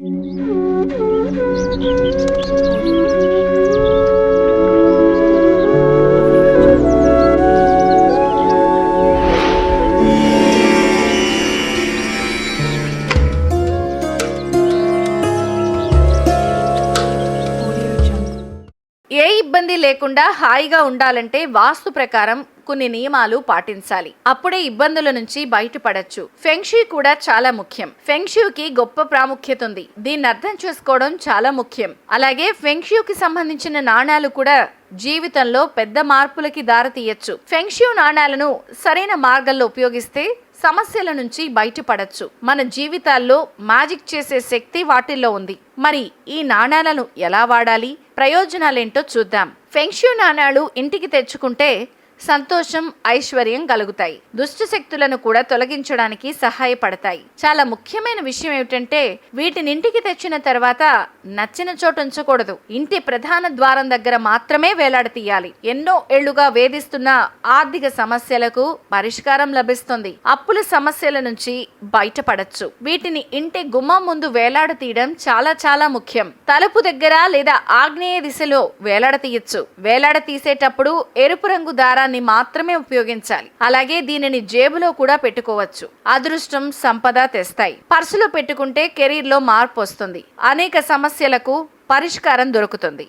ఏ ఇబ్బంది లేకుండా హాయిగా ఉండాలంటే వాస్తు ప్రకారం కొన్ని నియమాలు పాటించాలి. అప్పుడే ఇబ్బందుల నుంచి బయటపడచ్చు. ఫెంక్షీ కూడా చాలా ముఖ్యం. ఫెంక్షూకి గొప్ప ప్రాముఖ్యత ఉంది. దీన్ని అర్థం చేసుకోవడం చాలా ముఖ్యం. అలాగే ఫెంక్షూకి సంబంధించిన నాణాలు కూడా జీవితంలో పెద్ద మార్పులకి దారితీయచ్చు. ఫెంక్షూ నాణాలను సరైన మార్గంలో ఉపయోగిస్తే సమస్యల నుంచి బయటపడచ్చు. మన జీవితాల్లో మ్యాజిక్ చేసే శక్తి వాటిల్లో ఉంది. మరి ఈ నాణాలను ఎలా వాడాలి? ప్రయోజనాలేంటో చూద్దాం. ఫెంక్షూ నాణాలు ఇంటికి తెచ్చుకుంటే సంతోషం ఐశ్వర్యం కలుగుతాయి. దుష్ట శక్తులను కూడా తొలగించడానికి సహాయపడతాయి. చాలా ముఖ్యమైన విషయం ఏమిటంటే వీటిని ఇంటికి తెచ్చిన తర్వాత నచ్చిన చోటు ఉంచకూడదు. ఇంటి ప్రధాన ద్వారం దగ్గర మాత్రమే వేలాడతీయాలి ఎన్నో ఏళ్ళుగా వేధిస్తున్న ఆర్థిక సమస్యలకు పరిష్కారం లభిస్తుంది. అప్పుల సమస్యల నుంచి బయటపడచ్చు. వీటిని ఇంటి గుమ్మం ముందు వేలాడతీయడం చాలా చాలా ముఖ్యం. తలుపు దగ్గర లేదా ఆగ్నేయ దిశలో వేలాడతీయచ్చు వేలాడతీసేటప్పుడు ఎరుపు రంగు దారాన్ని మాత్రమే ఉపయోగించాలి. అలాగే దీనిని జేబులో కూడా పెట్టుకోవచ్చు. అదృష్టం సంపద తెస్తాయి. పర్సులో పెట్టుకుంటే కెరీర్లో మార్పు వస్తుంది. అనేక సమస్యలకు పరిష్కారం దొరుకుతుంది.